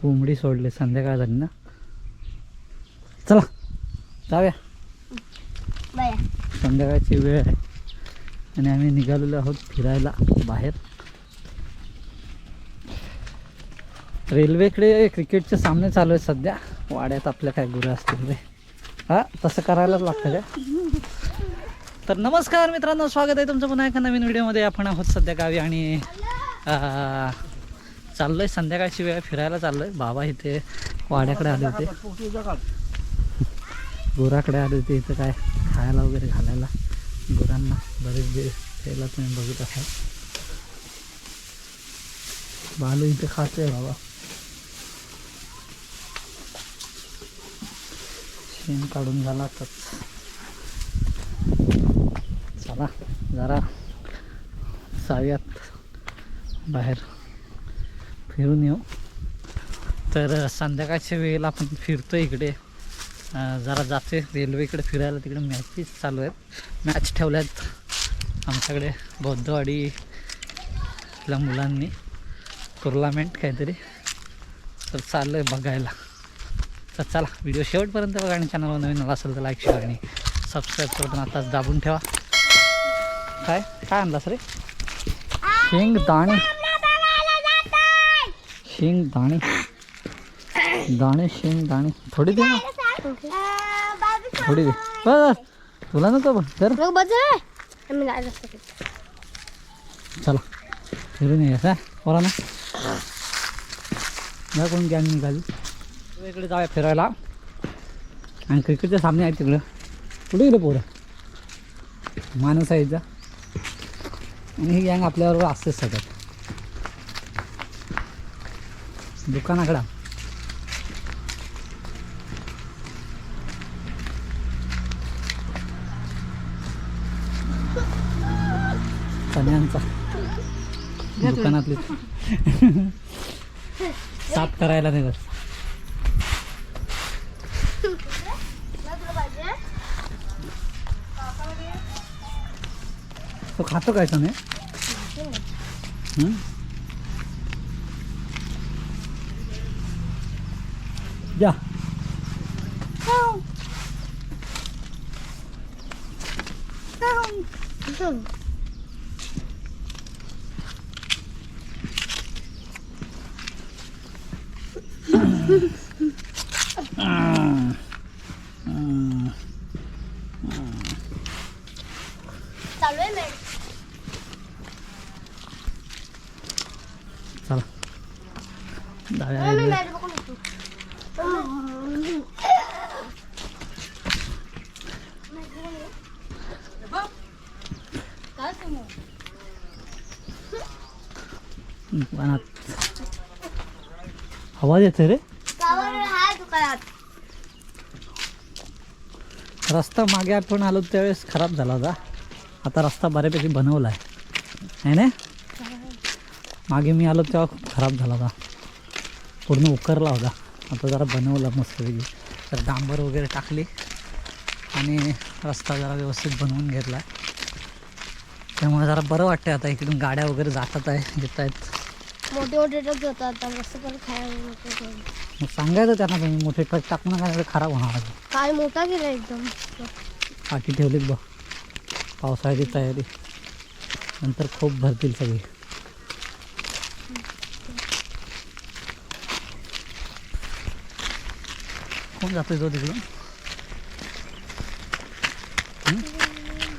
कोंबडी सोडले संध्याकाळ झाली ना चला जाऊया. बाया. संध्याकाळची वेळ आहे. आणि आम्ही निघालेलो आहोत फिरायला बाहेर. रेल्वेकडे क्रिकेटचे सामने चालू आहेत सध्या. वाड्यात आपल्या काय गुरं असतील रे. हा तसं करायलाच लागतं काय तर नमस्कार मित्रांनो स्वागत आहे तुमचं पुन्हा एका नवीन व्हिडिओमध्ये. आपण आहोत सध्या गावी आणि चाललोय संध्याकाळची वेळ फिरायला चाललोय. बाबा इथे वाड्याकडे आले होते. गुराकडे आले होते इथं काय खायला वगैरे घालायला. गुरांना बरेच दिवस त्याला तुम्ही बघत असाल. बालू इथे खातोय बाबा. शेण काढून झाला आताच चला जरा जाऊयात बाहेर फिरून येऊ. तर संध्याकाळच्या वेळेला आपण फिरतो इकडे. जरा जाते रेल्वेकडे फिरायला तिकडे मॅचेस चालू आहेत. मॅच ठेवल्यात आमच्याकडे बौद्धवाडी इथल्या मुलांनी. टुर्नामेंट काहीतरी. तर चाललं आहे बघायला. तर चला व्हिडिओ शेवटपर्यंत बघा आणि चॅनलवर नवीन आला असेल तर लाईक शेअर आणि सबस्क्राईब करून आताच दाबून ठेवा. काय? काय आणलास रे? शेंग दाणे शेंग दाणे. दाणे शेंग दाणे. थोडी दे ना. थोडी दे. बस तुला नको बघ तर चला. फिरून ये का बोला ना या कोण गॅंग निघाली. इकडे जाऊया फिरायला. आणि क्रिकेटचे सामने आहेत तिकडं. कुठे गेले पोरं? माणूस आहे इथं आणि ही गँग आपल्याबरोबर असतेच सगळं दुकानाकडं. चण्यांचा दुकानातली. साफ करायला नाही तो खातो काय नाही चालू आहे मॅच चला डाव्या रेल्वे मॅच बघून येतो काय समोर दुकानात आवाज येतोय रे? गावावर आहे दुकानात रस्ता मागे आपण आलो त्यावेळेस खराब झाला होता. आता रस्ता बऱ्यापैकी बनवला आहे ना मागे मी आलो तेव्हा खूप खराब झाला होता. पूर्ण उकरला होता. आता जरा बनवला मस्तपैकी. तर डांबर वगैरे टाकली आणि रस्ता जरा व्यवस्थित बनवून घेतला. त्यामुळे जरा बरं वाटतं आता इकडून गाड्या वगैरे जातात आहे येत आहेत. मोठे मोठे ट्रक जातात मग सांगायचं त्यांना तुम्ही मोठे ट्रक टाकून तर खराब होणार. काय मोठा केला एकदम. पाठी ठेवलीत बघ. पावसाळ्याची तयारी. नंतर खूप भरतील सगळे. कोण जातोय तो तिकडून?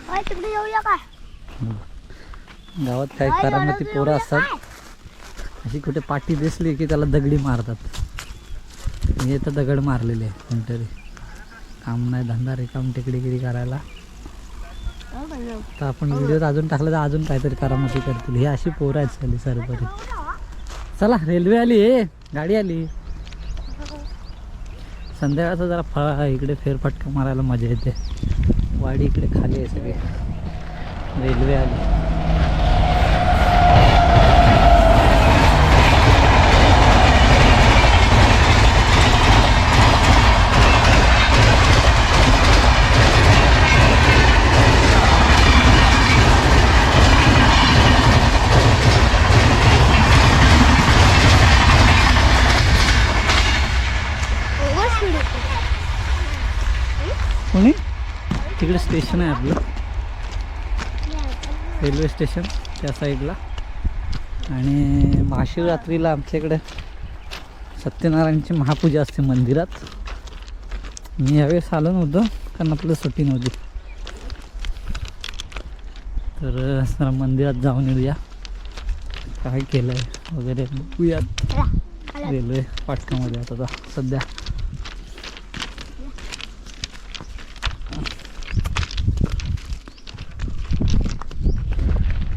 काय तिकडे येऊया काय? गावात काही करामती पोरं असतात? अशी कुठे पाठी दिसली की त्याला दगडी मारतात. हे तर दगड मारलेले आहे कोणतरी. काम नाही धंदा रे काम टेकडीगिरी करायला. तर आपण व्हिडिओ अजून टाकलं तर अजून काहीतरी करामती करतील. हे अशी पोरं आहेत सगळी सरपरी. चला रेल्वे आली हे गाडी आली. संध्याकाळचं जरा फळ इकडे फेरफटका मारायला मजा येते. वाडी इकडे खाली आहे सगळे. रेल्वे आली तिकडे स्टेशन आहे आपलं रेल्वे स्टेशन त्या साईडला. आणि महाशिवरात्रीला आमच्याकडे सत्यनारायणची महापूजा असते मंदिरात. मी यावेळेस आलो नव्हतो कारण आपलं सुट्टी नव्हती. तर जरा मंदिरात जाऊन येऊया. काय केलं आहे वगैरे बघूयात. रेल्वे फाटकामध्ये आता सध्या.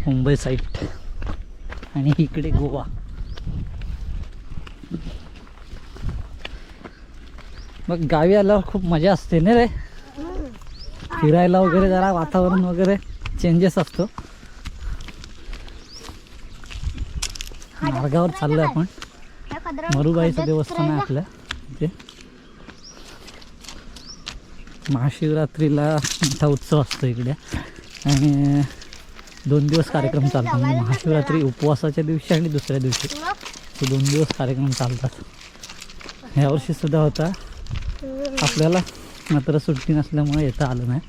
मुंबई साईड आणि इकडे गोवा. मग गावी आल्यावर खूप मजा असते ना रे? फिरायला वगैरे जरा वातावरण वगैरे चेंजेस असतो. मार्गावर चाललोय आपण. मरुबाईचं देवस्थान आहे आपल्या इथे. महाशिवरात्रीला मोठा उत्सव असतो इकडे. आणि दोन दिवस कार्यक्रम चालतो. म्हणजे महाशिवरात्री उपवासाच्या दिवशी आणि दुसऱ्या दिवशी. ते दोन दिवस कार्यक्रम चालतात. यावर्षी सुद्धा होता. आपल्याला मात्र सुट्टी नसल्यामुळे येता आलं नाही.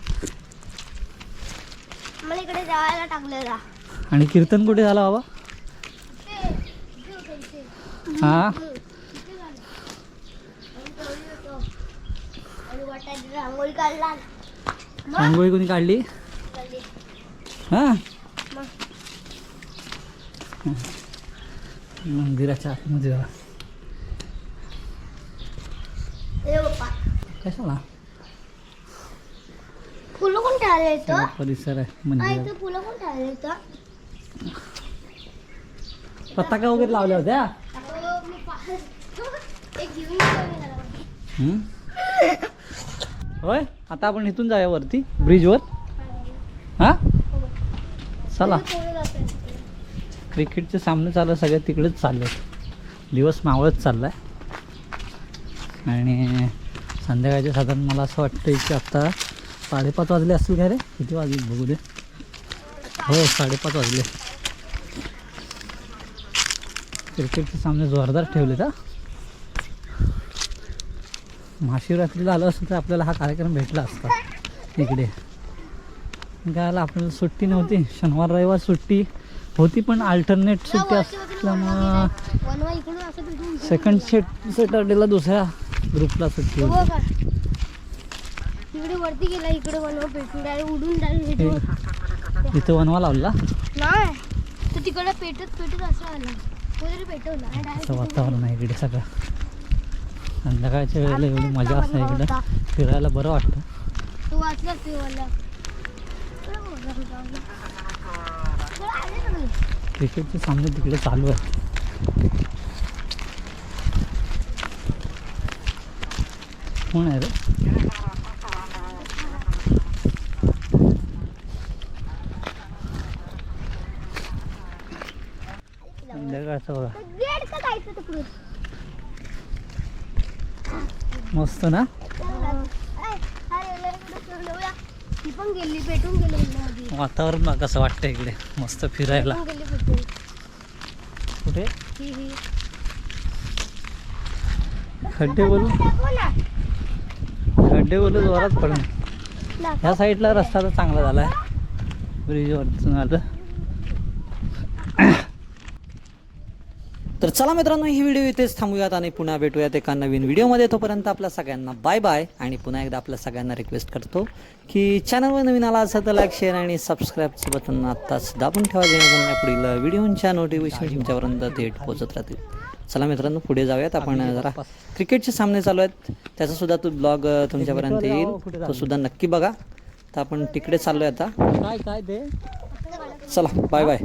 आणि कीर्तन कुठे झाला बाबा? हा? रांगोळी कोणी काढली. हा? मंदिराच्या आतमध्ये जरा. बाप्पा. कशाला? फुलं कोण परिसर आहे हा, इथं फुलं कोण पताका वगैरे लावल्या होत्या? होय आता आपण इथून जाऊया वरती ब्रिजवर. हा. चला. कोणी जातंय? क्रिकेटचे सामने चालू सगळे तिकडेच चालले दिवस मावळत आहे आणि संध्याकाळचे साधारण मला असं वाटतं की आत्ता साडेपाच वाजले असतील का रे? किती वाजले बघू दे. हो साडेपाच वाजले. क्रिकेटचे सामने जोरदार ठेवले का महाशिवरात्रीला आलं असतं तर आपल्याला हा कार्यक्रम भेटला असता इकडे. काय आला आपल्याला सुट्टी नव्हती. शनिवार रविवार सुट्टी होती पण अल्टरनेट सुट्टी असल्यामुळं सेकंड सेट सॅटर्डेला दुसऱ्या ग्रुपला सुट्टी हो होती का? इकडे वरती गेला इकडे वनवा पेटून डायरेक्ट उडून डायरेक्ट इथं वनवा लावला? नाही. तर तिकडे पेटत पेटत असं आलं. पेटवलं. असं वातावरण आहे इकडे सगळं. संध्याकाळच्या वेळेला एवढी मजा असते इकडं. फिरायला बरं वाटतं. तू वाचला ते वाला? क्रिकेटचे सामने तिकडे चालू आहेत कोण आहे रे? संध्याकाळचं बघा. मस्त ना? ती पण गेली पेटून गेली मध्ये वातावरण बघा कसं वाटतं इकडे मस्त फिरायला. गेली कुठे? ही ही. खड्डे बोलू. ना खड्डे बोलू जोरात पडून. दाखव. ह्या साईडला रस्ता तर चांगला झाला आहे ब्रिजवरचं आलं. तर चला मित्रांनो ही व्हिडिओ इथेच थांबूयात आणि पुन्हा भेटूयात एका नवीन व्हिडिओमध्ये. तोपर्यंत आपल्या सगळ्यांना बाय बाय आणि पुन्हा एकदा आपल्या सगळ्यांना रिक्वेस्ट करतो की चॅनलवर नवीन आला असेल तर लाईक शेअर आणि सबस्क्राईबचं बटन आत्ताच दाबून ठेवा जेणेकरून या पुढील व्हिडिओच्या नोटिफिकेशन तुमच्यापर्यंत थेट पोहोचत राहतील. चला मित्रांनो पुढे जाऊयात. आपण जरा क्रिकेटचे सामने चालू आहेत. त्याचा सुद्धा तो ब्लॉग तुमच्यापर्यंत येईल. तो सुद्धा नक्की बघा. तर आपण तिकडे चाललोय आता. काय काय ते? चला बाय बाय